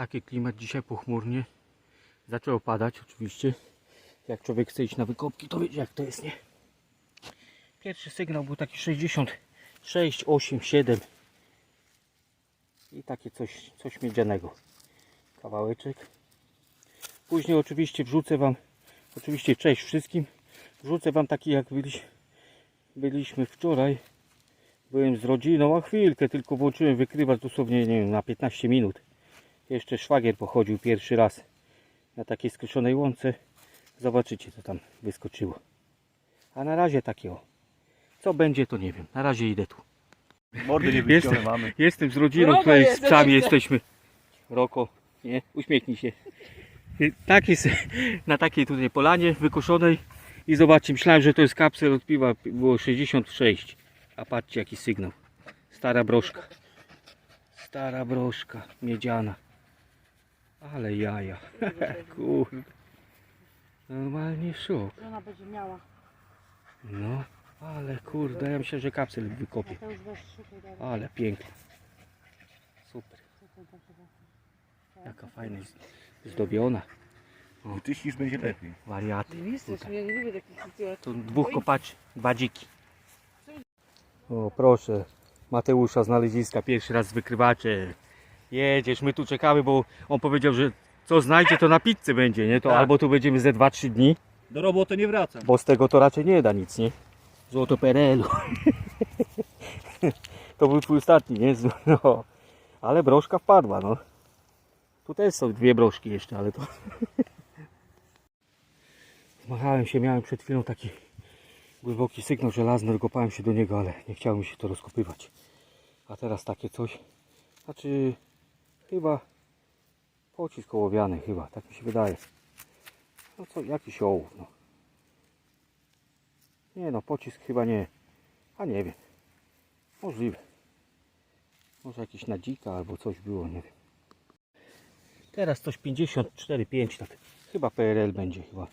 Taki klimat dzisiaj pochmurnie. Zaczęło padać oczywiście. Jak człowiek chce iść na wykopki, to wiecie jak to jest, nie? Pierwszy sygnał był taki 66, 8, 7. I takie coś, coś miedzianego. Kawałeczek. Później oczywiście wrzucę Wam, oczywiście cześć wszystkim. Wrzucę Wam taki jak byliś, byliśmy wczoraj. Byłem z rodziną, a chwilkę tylko włączyłem wykrywać dosłownie nie wiem, na 15 minut. Jeszcze szwagier pochodził pierwszy raz na takiej skruszonej łące. Zobaczycie co tam wyskoczyło. A na razie takie o. Co będzie to nie wiem. Na razie idę tu. Mordy nie Jestem. mamy. Jestem z rodziną, Roko tutaj z psami jesteśmy. Roko, nie? Uśmiechnij się. Tak jest na takiej tutaj polanie wykoszonej i zobaczcie, myślałem, że to jest kapsel od piwa, było 66. A patrzcie jaki sygnał. Stara broszka. Stara broszka, miedziana. Ale jaja. Kurde. Normalnie szok. Ona będzie miała. No, ale kurde, ja myślę, że kapsel wykopię. To już weź szukaj dalej. Ale pięknie. Super. Jaka fajna, zdobiona. Wyczyścisz będzie lepiej. Wariaty. Nie jesteś, ja nie lubię takich sytuacji. Tu dwóch kopaczy, dwa dziki. O proszę, Mateusza znaleziska, pierwszy raz wykrywacze. Jedziesz, my tu czekamy, bo on powiedział, że co znajdzie to na pizzę będzie, nie? To Tak. albo tu będziemy ze 2-3 dni, Do roboty nie wracam. bo z tego to raczej nie da nic, nie? Złoto PRL-u. to był twój ostatni, nie? Z- No. Ale broszka wpadła, no. Tu też są dwie broszki jeszcze, ale to... Zmachałem się, miałem przed chwilą taki głęboki sygnał żelazny, dokopałem się do niego, ale nie chciało mi się to rozkopywać. A teraz takie coś, znaczy chyba pocisk ołowiany chyba, tak mi się wydaje. No co, jakiś ołów, no. Nie no, pocisk chyba nie, a nie wiem. Możliwe. Może jakiś na dzika albo coś było, nie wiem. Teraz coś 54,5 tak. Chyba PRL będzie chyba.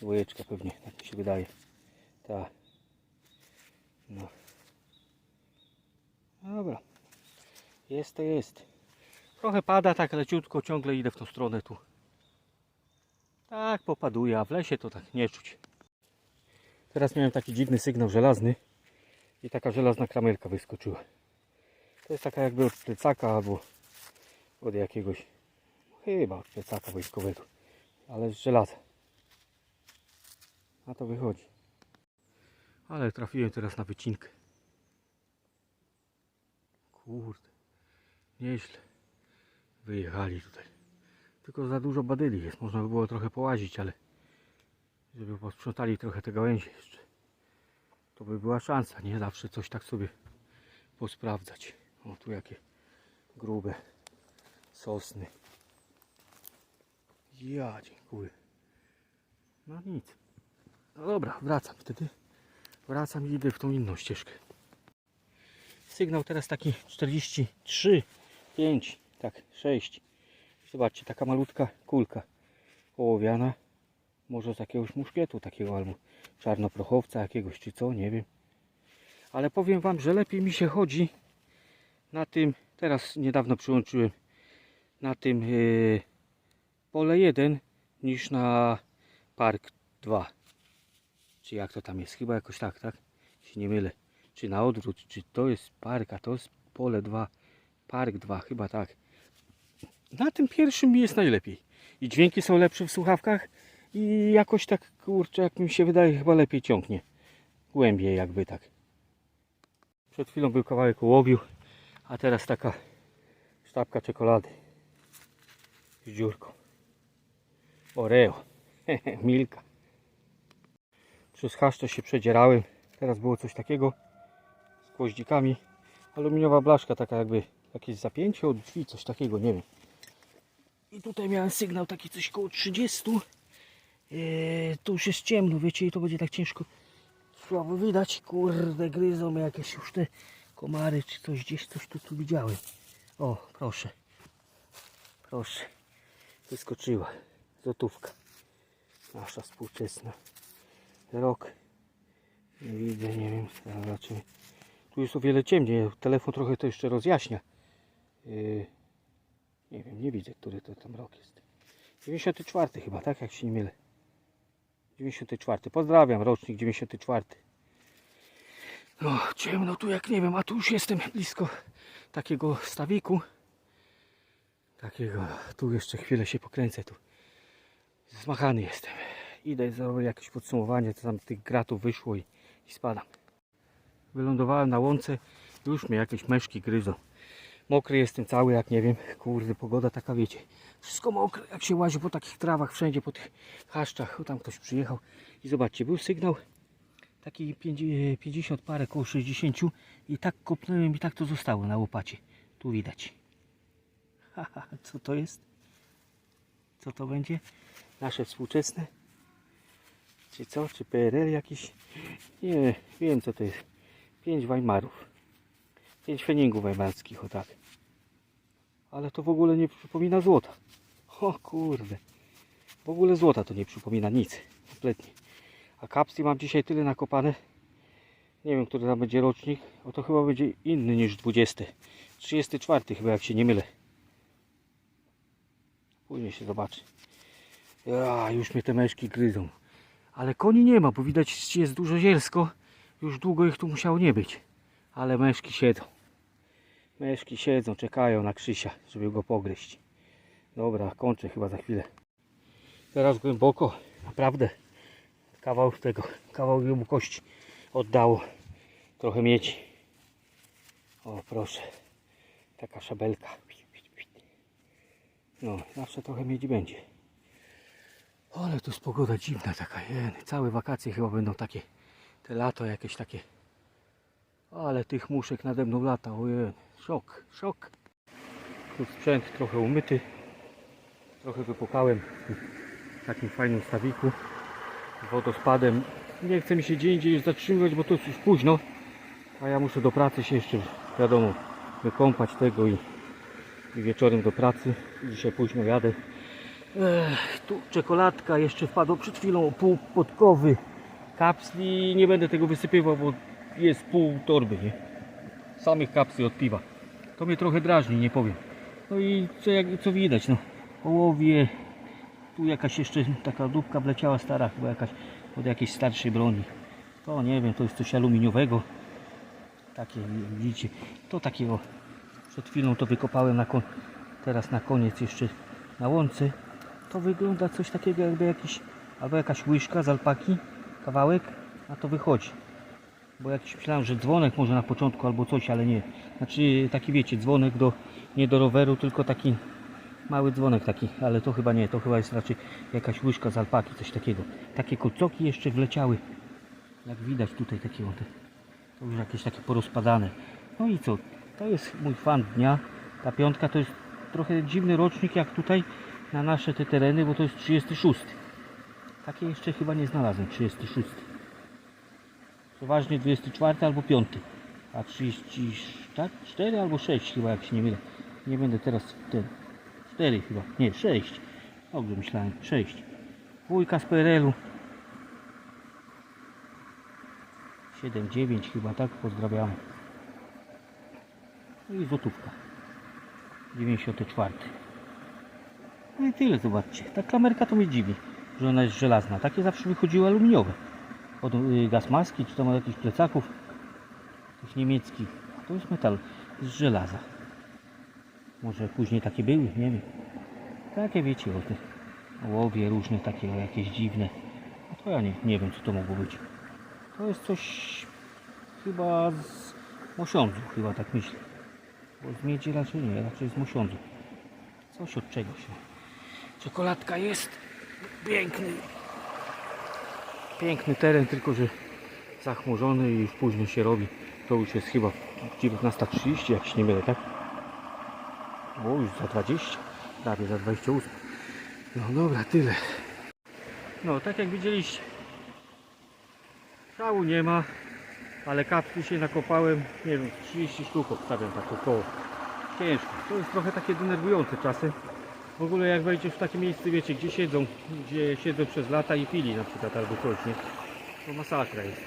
Dwojeczka pewnie, tak mi się wydaje. Tak. No. Dobra. Jest to jest. Trochę pada tak leciutko, ciągle idę w tą stronę tu. Tak popaduje, a w lesie to tak nie czuć. Teraz miałem taki dziwny sygnał żelazny i taka żelazna kramerka wyskoczyła. To jest taka jakby od plecaka albo od jakiegoś, chyba od plecaka wojskowego, ale z żelaza. A to wychodzi. Ale trafiłem teraz na wycinkę. Kurde, nieźle. Wyjechali tutaj. Tylko za dużo badyli jest. Można by było trochę połazić, ale żeby posprzątali trochę te gałęzie jeszcze. To by była szansa, nie? Zawsze coś tak sobie posprawdzać. O, tu jakie grube sosny. Ja dziękuję. No nic. No dobra, wracam wtedy. Wracam i idę w tą inną ścieżkę. Sygnał teraz taki 43, 5, tak, 6. Zobaczcie, taka malutka kulka ołowiana. Może z jakiegoś muszkietu takiego albo czarnoprochowca jakiegoś czy co, nie wiem. Ale powiem Wam, że lepiej mi się chodzi na tym, teraz niedawno przyłączyłem na tym yy, pole 1 niż na park 2. Czy jak to tam jest? Chyba jakoś tak, tak? Się nie mylę. Czy na odwrót, czy to jest park, a to jest pole 2. Park 2, chyba tak. Na tym pierwszym mi jest najlepiej. I dźwięki są lepsze w słuchawkach i jakoś tak, kurczę, jak mi się wydaje, chyba lepiej ciągnie. Głębiej jakby tak. Przed chwilą był kawałek ołowiu, a teraz taka sztabka czekolady z dziurką. Oreo, Milka. Przez haszcze się przedzierałem. Teraz było coś takiego z gwoździkami. Aluminiowa blaszka, taka jakby jakieś zapięcie od drzwi, coś takiego, nie wiem. I tutaj miałem sygnał taki coś koło 30. Eee, tu już jest ciemno, wiecie, i to będzie tak ciężko słabo widać. Kurde, gryzą jakieś już te komary czy coś, gdzieś coś tu, tu widziałem. O, proszę. Proszę. Wyskoczyła. Złotówka. Nasza współczesna. Rok. Nie widzę, nie wiem. Zobaczymy. Tu jest o wiele ciemniej. Telefon trochę to jeszcze rozjaśnia. Yy, Nie wiem, nie widzę, który to tam rok jest. 94 chyba, tak? Jak się nie mylę. 94. Pozdrawiam, rocznik 94. No, ciemno tu jak nie wiem, a tu już jestem blisko takiego stawiku. Takiego, tu jeszcze chwilę się pokręcę tu. Zmachany jestem. Idę zrobię jakieś podsumowanie, co tam tych gratów wyszło i, i spadam. Wylądowałem na łące, już mnie jakieś meszki gryzą. Mokry jestem cały, jak nie wiem, kurde, pogoda taka wiecie. Wszystko mokre, jak się łazi po takich trawach, wszędzie po tych chaszczach. O, tam ktoś przyjechał i zobaczcie, był sygnał taki 50 50 parę, koło 60 i tak kopnąłem i tak to zostało na łopacie. Tu widać. Haha, co to jest? Co to będzie? Nasze współczesne? Czy co? Czy PRL jakiś? Nie, wiem co to jest. Pięć Weimarów. Pięć feningów weimarskich, o tak. Ale to w ogóle nie przypomina złota. O kurde. W ogóle złota to nie przypomina nic. Kompletnie. A kapsli mam dzisiaj tyle nakopane. Nie wiem, który tam będzie rocznik. O to chyba będzie inny niż 20. 34 chyba, jak się nie mylę. Później się zobaczy. Ja, już mnie te meszki gryzą. Ale koni nie ma, bo widać jest dużo zielsko. Już długo ich tu musiało nie być. Ale meszki siedzą. Meszki siedzą, czekają na Krzysia, żeby go pogryźć. Dobra, kończę chyba za chwilę. Teraz głęboko, naprawdę. Kawał tego, kawał głębokości oddało. Trochę miedzi. O proszę, taka szabelka. No, zawsze trochę miedzi będzie. Ale tu jest pogoda dziwna taka, jeny. Całe wakacje chyba będą takie, te lato jakieś takie. Ale tych muszek nade mną lata, ojej, szok, szok. Tu sprzęt trochę umyty. Trochę wypukałem w takim fajnym stawiku. Wodospadem. Nie chce mi się gdzie indziej zatrzymywać, bo to jest już późno. A ja muszę do pracy się jeszcze, wiadomo, wykąpać tego i, i wieczorem do pracy. Dzisiaj późno jadę. Ech, tu czekoladka jeszcze wpadła przed chwilą pół podkowy kapsli. Nie będę tego wysypywał, bo jest pół torby, nie? Samych kapsli od piwa. To mnie trochę drażni, nie powiem. No i co, jak, co widać, no. Ołowie. Tu jakaś jeszcze taka dupka wleciała stara, chyba jakaś od jakiejś starszej broni. To nie wiem, to jest coś aluminiowego. Takie widzicie. To takiego przed chwilą to wykopałem na kon... teraz na koniec jeszcze na łące. To wygląda coś takiego jakby jakiś albo jakaś łyżka z alpaki, kawałek, a to wychodzi. Bo jakiś myślałem, że dzwonek może na początku albo coś, ale nie. Znaczy taki wiecie, dzwonek do nie do roweru, tylko taki mały dzwonek taki, ale to chyba nie, to chyba jest raczej jakaś łyżka z alpaki, coś takiego. Takie kocoki jeszcze wleciały. Jak widać tutaj takie o to już jakieś takie porozpadane. No i co? To jest mój fan dnia. Ta piątka to jest trochę dziwny rocznik jak tutaj na nasze te tereny, bo to jest 36. Takie jeszcze chyba nie znalazłem, 36. Przeważnie 24 albo 5. A 30, tak? 4 albo 6 chyba jak się nie mylę. Nie będę teraz ten. 4 chyba, nie 6. Dobrze myślałem, 6. Wujka z PRL-u. 7, 9 chyba, tak? Pozdrawiamy. No i złotówka. 94. No i tyle, zobaczcie. Ta klamerka to mnie dziwi, że ona jest żelazna. Takie zawsze wychodziły aluminiowe. Od y, gazmaski, czy tam od jakichś plecaków. Tych niemieckich. To jest metal z żelaza. Może później takie były, nie wiem. Takie wiecie, o te ołowie różne takie, jakieś dziwne. No to ja nie, nie wiem, co to mogło być. To jest coś chyba z mosiądzu, chyba tak myślę. Bo z miedzi raczej nie, raczej z mosiądzu. Coś od czegoś. Czekoladka jest. Piękny. Piękny teren, tylko że zachmurzony i już późno się robi. To już jest chyba 19.30, jak się nie mylę, tak? O, już za 20. Prawie za 28. No dobra, tyle. No, tak jak widzieliście. Szału nie ma, ale kapsli się nakopałem, nie wiem, 30 sztuk obstawiam tak około. Ciężko. To jest trochę takie denerwujące czasem. W ogóle jak wejdziesz w takie miejsce, wiecie, gdzie siedzą, gdzie siedzą przez lata i pili na przykład albo coś, nie? To masakra jest.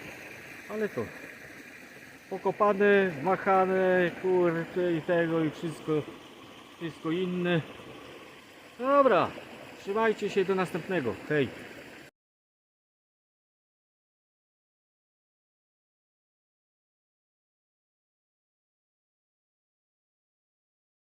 Ale to. Pokopane, zmachane, kurczę i tego i wszystko. wszystko inne. Dobra, trzymajcie się do następnego. Hej.